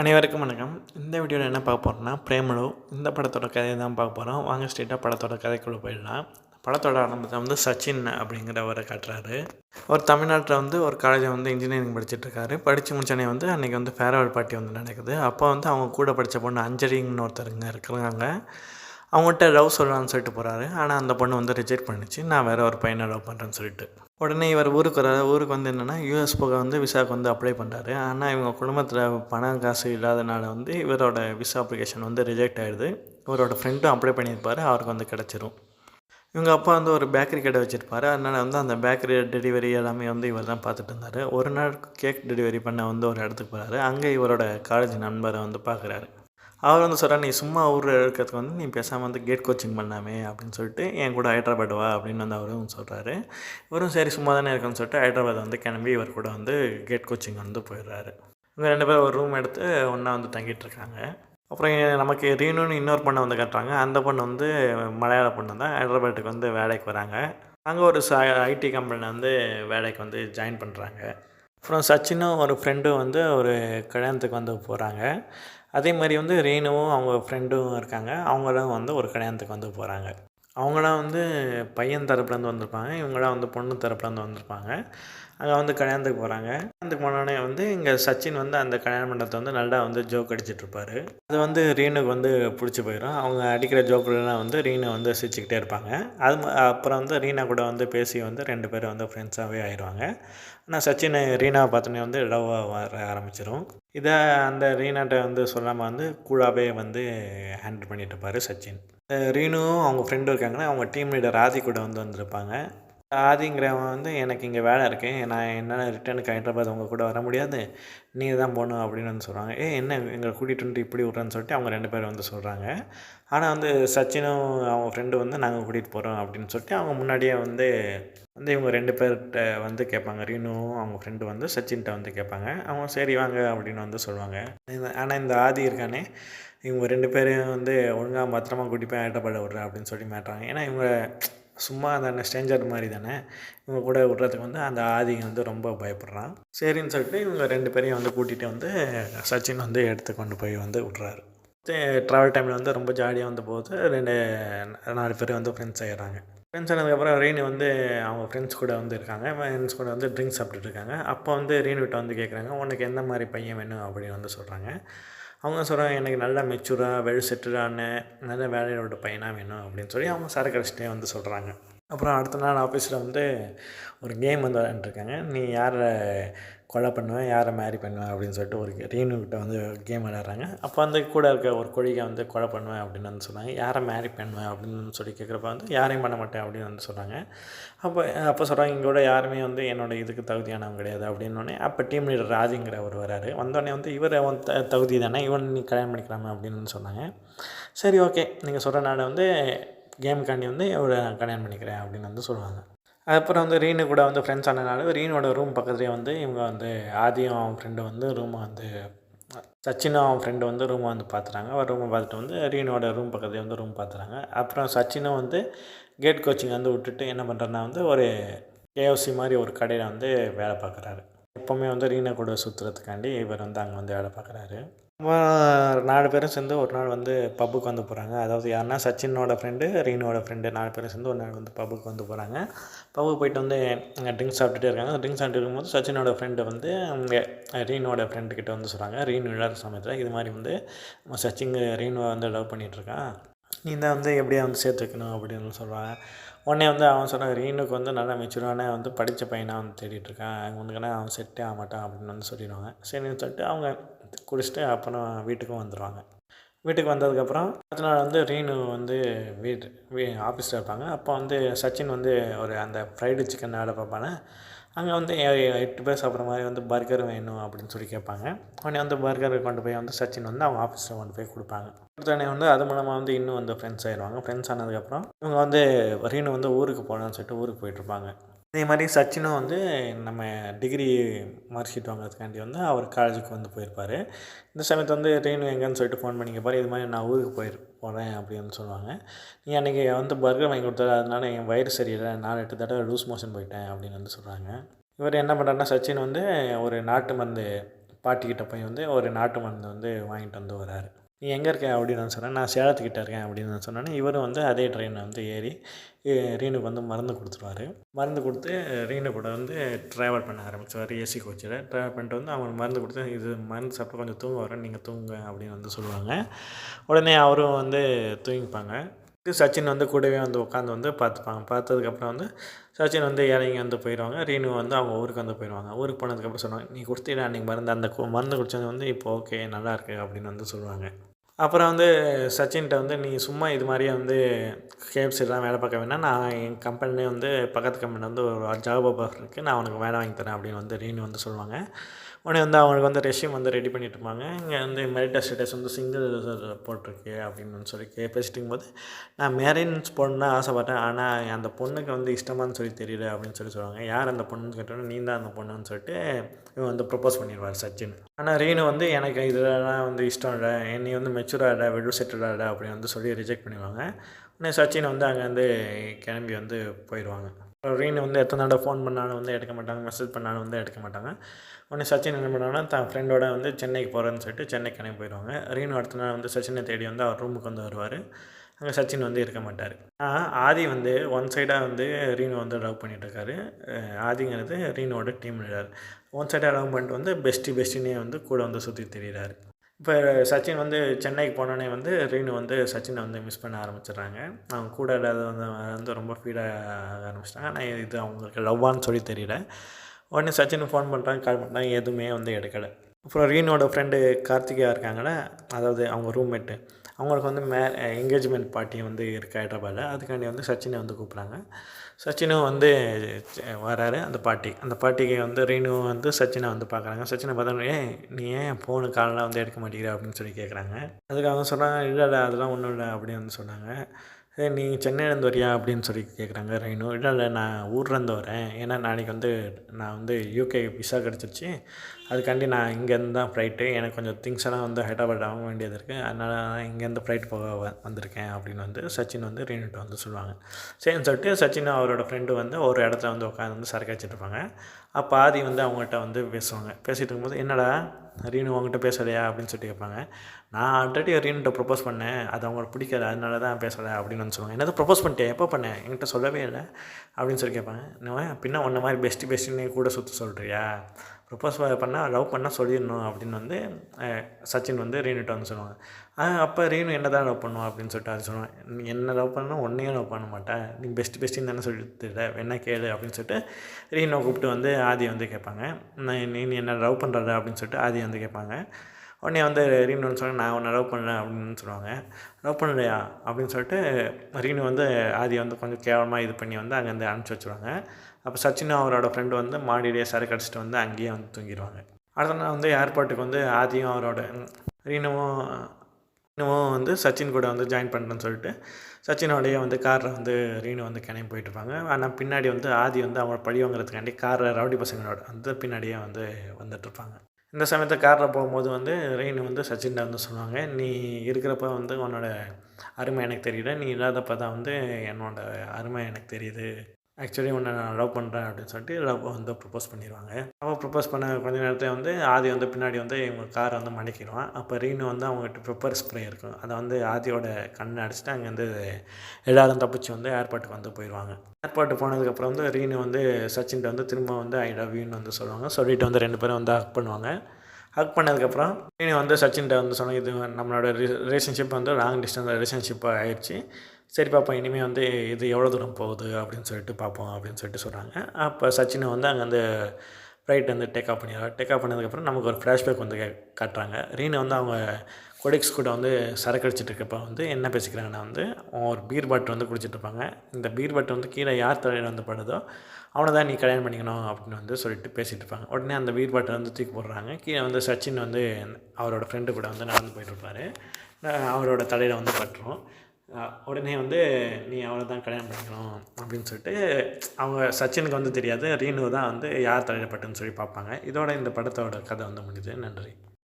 அனைவருக்கும் வணக்கம். இந்த வீடியோவில் என்ன பார்க்க போகிறோம்னா பிரேமலு இந்த படத்தோட கதையை தான் பார்க்க போகிறோம் வாங்க ஸ்ட்ரெயிட்டாக படத்தோட கதைக்குள்ளே போயிடலாம். படத்தோட ஆரம்பத்தை வந்து சச்சின் அப்படிங்கிறவரை காட்டுறாரு. ஒரு தமிழ்நாட்டில் வந்து ஒரு காலேஜில் வந்து இன்ஜினியரிங் படிச்சுட்ருக்காரு படித்து முடிச்சோடனே வந்து அன்றைக்கி வந்து ஃபேர்வெல் பார்ட்டி வந்து நடக்குது. அப்போ வந்து அவங்க கூட படித்த பொண்ணு அஞ்சலின்னு ஒருத்தருங்க இருக்கிறாங்க அவங்கள்ட்ட லவ் சொல்கிறான்னு சொல்லிட்டு போகிறாரு ஆனால் அந்த பொண்ணு வந்து ரிஜெக்ட் பண்ணிச்சு. நான் வேறு ஒரு பையனை லவ் பண்ணுறேன்னு சொல்லிட்டு. உடனே இவர் ஊருக்கு வர ஊருக்கு வந்து என்னென்னா யூஎஸ் போக வந்து விசாவுக்கு வந்து அப்ளை பண்ணுறாரு ஆனால் இவங்க குடும்பத்தில் பணம் காசு இல்லாதனால வந்து இவரோட விசா அப்ளிகேஷன் வந்து ரிஜெக்ட் ஆகிடுது இவரோட ஃப்ரெண்டும் அப்ளை பண்ணியிருப்பார். அவருக்கு வந்து கிடச்சிரும். இவங்க அப்பா வந்து ஒரு பேக்கரி கடை வச்சுருப்பார். அதனால் வந்து அந்த பேக்கரி டெலிவரி எல்லாமே வந்து இவர் தான் பார்த்துட்டு இருந்தார். ஒரு நாள் கேக் டெலிவரி பண்ண வந்து ஒரு இடத்துக்கு போகிறாரு அங்கே இவரோட காலேஜ் நண்பரை வந்து பார்க்குறாரு. அவர் வந்து சொல்கிறார் நீ சும்மா ஊரில் இருக்கிறதுக்கு வந்து நீ பேசாமல் வந்து கேட் கோச்சிங் பண்ணாமே அப்படின்னு சொல்லிட்டு என் கூட ஹைட்ராபாத் வா அப்படின்னு வந்து அவரும் சொல்கிறாரு இவரும் சரி சும்மா தானே இருக்குன்னு சொல்லிட்டு ஹைட்ராபாத் வந்து கிளம்பி இவர் கூட வந்து கேட் கோச்சிங் வந்து போயிடுறாரு. இவங்க ரெண்டு பேரும் ஒரு ரூம் எடுத்து ஒன்றா வந்து தங்கிட்டு இருக்காங்க. அப்புறம் நமக்கு ரீனுன்னு இன்னொரு பொண்ணை வந்து கட்டுறாங்க. அந்த பொண்ணு வந்து மலையாள பொண்ணு தான். ஹைட்ராபாட்டுக்கு வந்து வேலைக்கு வராங்க. அங்கே ஒரு ச ஐடி கம்பெனியில் வந்து வேலைக்கு வந்து ஜாயின் பண்ணுறாங்க அப்புறம் சச்சினும் ஒரு ஃப்ரெண்டும் வந்து ஒரு கல்யாணத்துக்கு வந்து போகிறாங்க அதே மாதிரி வந்து ரேணுவும் அவங்க ஃப்ரெண்டும் இருக்காங்க. அவங்களும் வந்து ஒரு கல்யாணத்துக்கு வந்து போகிறாங்க அவங்களாம் வந்து பையன் தரப்புலேருந்து வந்திருப்பாங்க. இவங்களாம் வந்து பொண்ணு தரப்புலேருந்து வந்திருப்பாங்க. அங்கே வந்து கல்யாணத்துக்கு போகிறாங்க கல்யாணத்துக்கு போனோடனே வந்து இங்கே சச்சின் வந்து அந்த கல்யாண மண்டபத்தை வந்து நல்லா வந்து ஜோக் அடிச்சிட்ருப்பாரு அது வந்து ரீனுக்கு வந்து பிடிச்சி போயிடும் அவங்க அடிக்கிற ஜோக்குலாம் வந்து ரீனை வந்து சிரிச்சுக்கிட்டே இருப்பாங்க. அது அப்புறம் வந்து ரீனா கூட வந்து பேசி வந்து ரெண்டு பேரும் வந்து ஃப்ரெண்ட்ஸாகவே ஆயிடுவாங்க ஆனால் சச்சின் ரீனாவை பார்த்தோன்னே வந்து லவ்வாக வர ஆரம்பிச்சிடும் இதை அந்த ரீனாட்ட வந்து சொல்லாமல் வந்து கூழாவே வந்து ஹேண்டில் பண்ணிட்டு இருப்பார் சச்சின். இந்த ரீனுவும் அவங்க ஃப்ரெண்டும் இருக்காங்கன்னா அவங்க டீம் லீடர் ஆதி கூட வந்து வந்திருப்பாங்க. ஆதிங்கிறவன் வந்து எனக்கு இங்கே வேலை இருக்கு. நான் என்னென்ன ரிட்டர்னுக்கு ஹைதராபாத் உங்கள் கூட வர முடியாது. நீங்கள் தான் போகணும் அப்படின்னு வந்து சொல்கிறாங்க ஏ என்ன? எங்களை கூட்டிகிட்டு வந்து இப்படி விட்றேன்னு சொல்லிட்டு அவங்க ரெண்டு பேரும் வந்து சொல்கிறாங்க ஆனால் வந்து சச்சினும் அவங்க ஃப்ரெண்டு வந்து நாங்கள் கூட்டிகிட்டு போகிறோம் அப்படின்னு சொல்லிட்டு அவங்க முன்னாடியே வந்து வந்து இவங்க ரெண்டு பேர்கிட்ட வந்து கேட்பாங்க. ரீனுவும் அவங்க ஃப்ரெண்டு வந்து சச்சின்கிட்ட வந்து கேட்பாங்க. அவங்க சரி வாங்க அப்படின்னு வந்து சொல்லுவாங்க. ஆனால் இந்த ஆதி இருக்கானே இவங்க ரெண்டு பேரையும் வந்து ஒழுங்காக பத்திரமா கூட்டி போய் ஹைதராபாத் விட்றேன் அப்படின்னு சொல்லி மாட்டுறாங்க. ஏன்னா இவங்க சும்மா தானே ஸ்ட்ரேஞ்சர் மாதிரி தானே. இவங்க கூட விட்றதுக்கு வந்து அந்த ஆதிங்க வந்து ரொம்ப பயப்படுறான். சரின்னு சொல்லிட்டு இவங்க ரெண்டு பேரையும் வந்து கூட்டிகிட்டு வந்து சச்சின் வந்து எடுத்து கொண்டு போய் வந்து விட்றாரு. ட்ராவல் டைமில் வந்து ரொம்ப ஜாலியாக வந்து போகுது. ரெண்டு நாலு பேர் வந்து ஃப்ரெண்ட்ஸ் ஆகிடுறாங்க ஃப்ரெண்ட்ஸ் ஆனதுக்கப்புறம் ரீனு வந்து அவங்க ஃப்ரெண்ட்ஸ் கூட வந்து இருக்காங்க. ஃப்ரெண்ட்ஸ் கூட வந்து ட்ரிங்க்ஸ் சாப்பிட்டுட்டு இருக்காங்க. அப்போ வந்து ரீனுகிட்ட வந்து கேட்குறாங்க உனக்கு எந்த மாதிரி பையன் வேணும்? அப்படின்னு வந்து சொல்கிறாங்க அவங்க சொல்கிறாங்க எனக்கு நல்லா மெச்சூராக வெல் செட்டிலான நல்ல வேலையோட பையனாக வேணும் அப்படின்னு சொல்லி அவங்க சரக்கு அடிச்சிட்டே வந்து சொல்கிறாங்க அப்புறம் அடுத்த நாள் ஆஃபீஸில் வந்து ஒரு கேம் வந்து விளையாண்டுருக்காங்க நீ யாரை கொலை பண்ணுவேன் யாரை மேரி பண்ணுவேன் அப்படின்னு சொல்லிட்டு ஒரு ரீனுக்கிட்ட வந்து கேம் விளையாடுறாங்க. அப்போ வந்து கூட இருக்க ஒரு கொழிகை வந்து கொலை பண்ணுவேன் அப்படின்னு வந்து சொன்னாங்க. யாரை மேரி பண்ணுவேன் அப்படின்னு சொல்லி கேட்குறப்ப வந்து யாரையும் பண்ண மாட்டேன் அப்படின்னு வந்து சொல்கிறாங்க அப்போ அப்போ சொல்கிறாங்க இங்கே கூட யாருமே வந்து என்னோட இதுக்கு தகுதியானவங்க கிடையாது அப்படின்னோடனே அப்போ டீம் லீடர் ராஜுங்கிறவர் வராரு. வந்தோடனே வந்து இவர் அவன் த தகுதி தானே இவன் நீ கல்யாணம் பண்ணிக்கலாமா அப்படின்னு சொன்னாங்க. சரி ஓகே நீங்கள் சொல்கிற நாடு வந்து கேமுக்காண்டி வந்து இவரை நான் கல்யாணம் பண்ணிக்கிறேன் அப்படின்னு வந்து சொல்லுவாங்க. அப்புறம் வந்து ரீனு கூட வந்து ஃப்ரெண்ட்ஸ் ஆனதுனால ரீனோட ரூம் பக்கத்துலேயே வந்து இவங்க வந்து ஆதியும் அவன் ஃப்ரெண்டு வந்து ரூமை வந்து சச்சினும் அவன் ஃப்ரெண்டு வந்து ரூமை வந்து பார்த்துறாங்க அவர் ரூமை பார்த்துட்டு வந்து ரீனோட ரூம் பக்கத்துலேயே வந்து ரூம் பார்த்துறாங்க அப்புறம் சச்சினும் வந்து கேட் கோச்சிங் வந்து விட்டுட்டு என்ன பண்ணுறேன்னா வந்து ஒரு கேஎஃப்சி மாதிரி ஒரு கடையில் வந்து வேலை பார்க்குறாரு எப்போவுமே வந்து ரீனை கூட சுற்றுறதுக்காண்டி இவர் வந்து அங்கே வந்து வேலை பார்க்குறாரு நாலு பேரும் சேர்ந்து ஒரு நாள் வந்து பப்புக்கு வந்து போகிறாங்க அதாவது யாருன்னா சச்சினோட ஃப்ரெண்டு ரீனோட ஃப்ரெண்டு நாலு பேரும் சேர்ந்து ஒரு நாள் வந்து பப்புக்கு வந்து போகிறாங்க பப்புக்கு போயிட்டு வந்து ட்ரிங்க்ஸ் சாப்பிட்டுட்டே இருக்காங்க. ட்ரிங்க்ஸ் சாப்பிட்டு இருக்கும்போது சச்சினோட ஃப்ரெண்டு வந்து ரீனோட ஃப்ரெண்டு கிட்ட வந்து சொல்கிறாங்க ரீனு இல்லாத சமயத்தில் இது மாதிரி வந்து சச்சின் ரீனுவை வந்து லவ் பண்ணிகிட்ருக்கான் நீ தான் வந்து எப்படியா வந்து சேர்த்து வைக்கணும் அப்படின்னு சொல்கிறாங்க உடனே வந்து அவன் சொன்ன ரீனுக்கு வந்து நல்லா மெச்சூரானே வந்து படித்த பையனாக வந்து தேடிட்டு இருக்கான் உனக்குன்னா அவன் செட்டே ஆக மாட்டான் அப்படின்னு வந்து சொல்லிடுவாங்க. சரின்னு சொல்லிட்டு அவங்க குடிச்சிட்டு அப்புறம் வீட்டுக்கும் வந்துடுவாங்க வீட்டுக்கு வந்ததுக்கப்புறம் அடுத்த நாள் வந்து ரீனு வந்து வீட்டு வீ ஆஃபீஸில் இருப்பாங்க. அப்போ வந்து சச்சின் வந்து ஒரு அந்த ஃப்ரைடு சிக்கன் ஆட பார்ப்பானே அங்கே வந்து எட்டு பேர் சாப்பிட்ற மாதிரி வந்து பர்கர் வேணும் அப்படின்னு சொல்லி கேட்பாங்க. உடனே வந்து பர்கரை கொண்டு போய் வந்து சச்சின் வந்து அவங்க ஆஃபீஸில் கொண்டு போய் கொடுப்பாங்க. கொடுத்தோடனே வந்து அது மூலமாக வந்து இன்னும் வந்து ஃப்ரெண்ட்ஸ் ஆயிடுவாங்க. ஃப்ரெண்ட்ஸ் ஆனதுக்கப்புறம் இவங்க வந்து ரீனு வந்து ஊருக்கு போகலான்னு சொல்லிட்டு ஊருக்கு போயிட்டுருப்பாங்க அதே மாதிரி சச்சினும் வந்து நம்ம டிகிரி மார்க் ஷீட் வாங்குறதுக்காண்டி வந்து அவர் காலேஜுக்கு வந்து போயிருப்பார். இந்த சமயத்து வந்து ரீனு எங்கேன்னு சொல்லிட்டு ஃபோன் பண்ணி கேட்பார். இது மாதிரி நான் ஊருக்கு போயிரு போகிறேன் அப்படின்னு சொல்லுவாங்க. நீ அன்றைக்கி வந்து பர்கர் வாங்கி கொடுத்தாரு அதனால் என் வயிறு சரியில்லை நாலு எட்டு தடவை லூஸ் மோஷன் போயிட்டேன் அப்படின்னு வந்து சொல்கிறாங்க இவர் என்ன பண்ணுறாருன்னா சச்சின் வந்து ஒரு நாட்டு மருந்து பாட்டிக்கிட்ட போய் வந்து ஒரு நாட்டு மருந்து வந்து வாங்கிட்டு வந்து வர்றாரு நீ எங்கே இருக்க அப்படின்னு நான் சொன்னேன். நான் சேலத்துக்கிட்ட இருக்கேன் அப்படின்னு நான் சொன்னோன்னே இவரும் வந்து அதே ட்ரெயினில் வந்து ஏறி ரீனுக்கு வந்து மருந்து கொடுத்துருவாரு. மருந்து கொடுத்து ரீனு கூட வந்து ட்ராவல் பண்ண ஆரம்பிச்சுவார் ஏசி கோச்சில் ட்ராவல் பண்ணிட்டு வந்து அவங்களுக்கு மருந்து கொடுத்து இது மருந்து சாப்பிட்டு கொஞ்சம் தூங்க வரேன் நீங்கள் தூங்க அப்படின்னு வந்து சொல்லுவாங்க. உடனே அவரும் வந்து தூங்கிப்பாங்க. சச்சின் வந்து கூடவே வந்து உட்காந்து வந்து பார்த்துப்பாங்க. பார்த்ததுக்கப்புறம் வந்து சச்சின் வந்து இறங்கி வந்து போயிடுவாங்க. ரீனு வந்து அவங்க ஊருக்கு வந்து போயிடுவாங்க. ஊருக்கு போனதுக்கப்புறம் சொன்னாங்க நீ கொடுத்தீடா அன்றைக்கி மருந்து அந்த மருந்து குடிச்சது வந்து இப்போ ஓகே நல்லா இருக்கு அப்படின்னு வந்து சொல்லுவாங்க. அப்புறம் வந்து சச்சின்கிட்ட வந்து நீ சும்மா இது மாதிரியே வந்து கேஎஃப்சிலாம் வேலை பார்க்க வேணாம் நான் என் கம்பெனிலே வந்து பக்கத்து கம்பெனி வந்து ஒரு ஜாப் ஆஃபர் இருக்குது நான் உனக்கு வேலை வாங்கி தரேன். அப்படின்னு வந்து ரீனு வந்து சொல்லுவாங்க. உடனே வந்து அவங்களுக்கு வந்து ரெஷ்யூம் வந்து ரெடி பண்ணிட்டு இருப்பாங்க இங்கே வந்து மெரிட்டா ஸ்டேட்டஸ் வந்து சிங்கிள் போட்டிருக்கு அப்படின்னு சொல்லி கே பேசிட்டு போது நான் மேரேஜ் பொண்ணு ஆசைப்பட்டேன். ஆனால் அந்த பொண்ணுக்கு வந்து இஷ்டமான்னு சொல்லி தெரியல அப்படின்னு சொல்லி சொல்லுவாங்க. யார் அந்த பொண்ணுன்னு கேட்டோன்னா நீ தான் அந்த பொண்ணுன்னு சொல்லிட்டு இவன் வந்து ப்ரப்போஸ் பண்ணிடுவார் சச்சின். ஆனால் ரீனு வந்து எனக்கு இதெல்லாம் வந்து இஷ்டம் இல்லை. நீ வந்து மெச்சூராக வெடு வெல் அப்படின்னு வந்து சொல்லி ரிஜெக்ட் பண்ணிடுவாங்க. உடனே சச்சின் வந்து அங்கே வந்து கிளம்பி வந்து போயிடுவாங்க. ரீனு வந்து எத்தனை தடவை ஃபோன் பண்ணாலும் வந்து எடுக்க மாட்டாங்க மெசேஜ் பண்ணாலும் வந்து எடுக்க மாட்டாங்க. உடனே சச்சின் என்ன பண்ணாங்கன்னா தன் ஃப்ரெண்டோட வந்து சென்னைக்கு போகிறேன்னு சொல்லிட்டு சென்னைக்கு கிளம்பி போயிடுவாங்க ரீனு அடுத்த நாள் வந்து சச்சினை தேடி வந்து அவர் ரூமுக்கு வந்து வருவார். அங்கே சச்சின் வந்து இருக்க மாட்டார். ஆதி வந்து ஒன் சைடாக வந்து ரீனு வந்து லவ் பண்ணிகிட்ருக்காரு ஆதிங்கிறது ரீனோட டீம் லீடர் ஒன் சைடாக லவ் பண்ணிட்டு வந்து பெஸ்ட்டு பெஸ்ட்டினே வந்து கூட வந்து சுற்றி திரியிறாரு. இப்போ சச்சின் வந்து சென்னைக்கு போனோடனே வந்து ரீனு வந்து சச்சினை வந்து மிஸ் பண்ண ஆரம்பிச்சிடுறாங்க. அவங்க கூட இல்லாத வந்து வந்து ரொம்ப ஃபீலாக ஆரம்பிச்சிட்டாங்க. ஆனால் இது அவங்களுக்கு லவ்வான்னு சொல்லி தெரியல. உடனே சச்சின் ஃபோன் பண்ணுறாங்க கால் பண்ணுறாங்க எதுவுமே வந்து எடுக்கலை. அப்புறம் ரீனோட ஃப்ரெண்டு கார்த்திகா இருக்காங்களே அதாவது அவங்க ரூம்மேட்டு அவங்களுக்கு வந்து மே என்கேஜ்மெண்ட் பார்ட்டி வந்து இருக்க ஹைதராபாத்தில் அதுக்காண்டி வந்து சச்சினை வந்து கூப்பிட்றாங்க. சச்சினும் வந்து வராரு. அந்த பாட்டி. அந்த பாட்டிக்கு வந்து ரீனுவும் வந்து சச்சினை வந்து பார்க்குறாங்க. சச்சினை பார்த்தோன்னே ஏன் நீ ஏன் ஃபோனு காலெலாம் வந்து எடுக்க மாட்டேங்கிற? அப்படின்னு சொல்லி கேட்குறாங்க அதுக்கு அவங்க சொன்னாங்க இல்லை அதெல்லாம் ஒன்றும் இல்லை அப்படின்னு வந்து சொன்னாங்க. ஏ நீ சென்னையிலேருந்து வரியா? அப்படின்னு சொல்லி கேட்குறாங்க ரீனு. இல்லை இல்லை நான் ஊர்லேருந்து வரேன். ஏன்னா நாளைக்கு வந்து நான் வந்து யூகே விசா கிடச்சிருச்சு. அதுக்காண்டி நான் இங்கேருந்து தான் ஃப்ளைட்டு. எனக்கு கொஞ்சம் திங்ஸ் எல்லாம் வந்து ஹைதராபாத் ஆக வேண்டியது இருக்குது அதனால் நான் இங்கேருந்து ஃப்ளைட் போக வந்திருக்கேன் அப்படின்னு வந்து சச்சின் வந்து ரீனுட்ட வந்து சொல்லுவாங்க. சரின்னு சொல்லிட்டு சச்சின் அவரோட ஃப்ரெண்டு வந்து ஒரு இடத்துல வந்து உட்காந்து வந்து சரக்கு இருப்பாங்க. அப்போ ஆதி வந்து அவங்ககிட்ட வந்து பேசுவாங்க. பேசிகிட்டு இருக்கும்போது என்னடா ரீனு உங்ககிட்ட பேசலையா? அப்படின்னு சொல்லிட்டு கேட்பாங்க. நான் ஆல்ரெடி ரீனுட்ட ப்ரொப்போஸ் பண்ணேன். அது அவங்களுக்கு பிடிக்கல. அதனால தான் பேசலை. அப்படின்னு வந்து சொல்லுவாங்க. என்னது ப்ரொப்போஸ் பண்ணிட்டேன் எப்போ பண்ணேன் என்கிட்ட சொல்லவே இல்லை. அப்படின்னு சொல்லி கேட்பாங்க. நான் பின்ன உன்ன மாதிரி பெஸ்ட்டு பெஸ்ட்டுன்னு கூட சுற்ற சொல்கிறியா ப்ரப்போஸ் பண்ணால் லவ் பண்ணால் சொல்லிடணும் அப்படின்னு வந்து சச்சின் வந்து ரீனுட்ட வந்து சொல்லுவாங்க. அப்போ ரீனு என்ன தான் லவ் பண்ணுவோம் அப்படின்னு சொல்லிட்டு அது சொல்லுவாங்க. நீ என்ன லவ் பண்ணால் ஒன்றையும் லவ் பண்ண மாட்டேன். நீ பெஸ்ட் பெஸ்ட்டுன்னு தானே சொல்லிட்டு என்ன கேளு அப்படின்னு சொல்லிட்டு ரீனை கூப்பிட்டு வந்து ஆதி வந்து கேட்பாங்க. நான் நீ நீ என்ன லவ் பண்ணுறத அப்படின்னு சொல்லிட்டு ஆதி வந்து கேட்பாங்க. உடனே வந்து ரீனு வந்து சொன்னாங்க நான் உன்னை லவ் பண்ணுறேன் அப்படின்னு சொல்லுவாங்க. லவ் பண்ணலையா? அப்படின்னு சொல்லிட்டு ரீனு வந்து ஆதி வந்து கொஞ்சம் கேவலமாக இது பண்ணி வந்து அங்கேருந்து அனுப்பிச்சி வச்சுருவாங்க. அப்போ சச்சினும் அவரோட ஃப்ரெண்டு வந்து மாடியிலேயே சரக்கு அடிச்சுட்டு வந்து அங்கேயே வந்து தூங்கிடுவாங்க அடுத்த நாள் வந்து ஏர்போர்ட்டுக்கு வந்து ஆதியும் அவரோட ரீனவும் ரீனுவும் வந்து சச்சின் கூட வந்து ஜாயின் பண்ணுறேன்னு சொல்லிட்டு சச்சினோடைய வந்து காரில் வந்து ரீனு வந்து கிளம்பி போயிட்டு இருப்பாங்க. ஆனால் பின்னாடி வந்து ஆதி வந்து அவங்கள பழி வாங்குறதுக்காண்டி காரில் ரவுடி பசங்களோட வந்து பின்னாடியே வந்து வந்துட்டுருப்பாங்க இந்த சமயத்தில் காரில் போகும்போது வந்து ரீனு வந்து சச்சின்கிட்ட வந்து சொல்லுவாங்க நீ இருக்கிறப்ப வந்து உன்னோட அருமை எனக்கு தெரியல நீ இல்லாதப்ப தான் வந்து என்னோட அருமை எனக்கு தெரியுது. ஆக்சுவலி உன்னை நான் லவ் பண்ணுறேன் அப்படின்னு சொல்லிட்டு லவ் வந்து ப்ரப்போஸ் பண்ணிடுவாங்க. அவள் ப்ரப்போஸ் பண்ண கொஞ்ச நேரத்தில் வந்து ஆதி வந்து பின்னாடி வந்து இவங்க காரை வந்து மடக்கிடுவான். அப்போ ரீனு வந்து அவங்ககிட்ட பெப்பர் ஸ்ப்ரே இருக்கும். அதை வந்து ஆதியோட கண்ணை அடிச்சுட்டு அங்கேருந்து எல்லாரும் தப்பிச்சு வந்து ஏர்போர்ட்டுக்கு வந்து போயிடுவாங்க. ஏர்போர்ட்டு போனதுக்கப்புறம் வந்து ரீனு வந்து சச்சின்கிட்ட வந்து திரும்ப வந்து ஐ லவ் யூன்னு வந்து சொல்லுவாங்க. சொல்லிட்டு வந்து ரெண்டு பேரும் வந்து ஹக் பண்ணுவாங்க. ஹக் பண்ணதுக்கப்புறம் ரீனு வந்து சச்சின்கிட்ட வந்து சொன்னாங்க இது நம்மளோட ரிலேஷன்ஷிப் வந்து லாங் டிஸ்டன்ஸ் ரிலேஷன்ஷிப்பாக ஆயிடுச்சு. சரி பாப்பா இனிமேல் வந்து இது எவ்வளோ தூரம் போகுது அப்படின்னு சொல்லிட்டு பார்ப்போம் அப்படின்னு சொல்லிட்டு சொல்கிறாங்க அப்போ சச்சினை வந்து அங்கே வந்து ஃப்ளைட் வந்து டேக் ஆஃப் பண்ணிடுறாரு. டேக் ஆஃப் பண்ணதுக்கப்புறம் நமக்கு ஒரு ஃப்ளாஷ்பேக் வந்து காட்டுறாங்க. ரீனு வந்து அவங்க கொடிக்ஸ் கூட வந்து சரக்கு அடிச்சிட்டு இருக்கப்ப வந்து என்ன பேசிக்கிறாங்கன்னா வந்து ஒரு பீர் பாட்டு வந்து குடிச்சிட்டு இருப்பாங்க. இந்த பீர் பாட்டு வந்து கீழே யார் தலையில் வந்து படுதோ அவனை தான் நீ கல்யாணம் பண்ணிக்கணும் அப்படின்னு வந்து சொல்லிட்டு பேசிகிட்டு இருப்பாங்க. உடனே அந்த பீர் பாட்டை வந்து தூக்கி போடுறாங்க. கீழே வந்து சச்சின் வந்து அவரோட ஃப்ரெண்டு கூட வந்து நடந்து போயிட்டு இருப்பாரு. அவரோட தலையில் வந்து பட்டுரும். உடனே வந்து நீ அவளை தான் கல்யாணம் பண்ணிக்கணும் அப்படின்னு சொல்லிட்டு அவங்க சச்சினுக்கு வந்து தெரியாது. ரீனு தான் வந்து யார் தலையிடப்பட்டுன்னு சொல்லி பார்ப்பாங்க. இதோட இந்த படத்தோட கதை வந்து முடியுது நன்றி.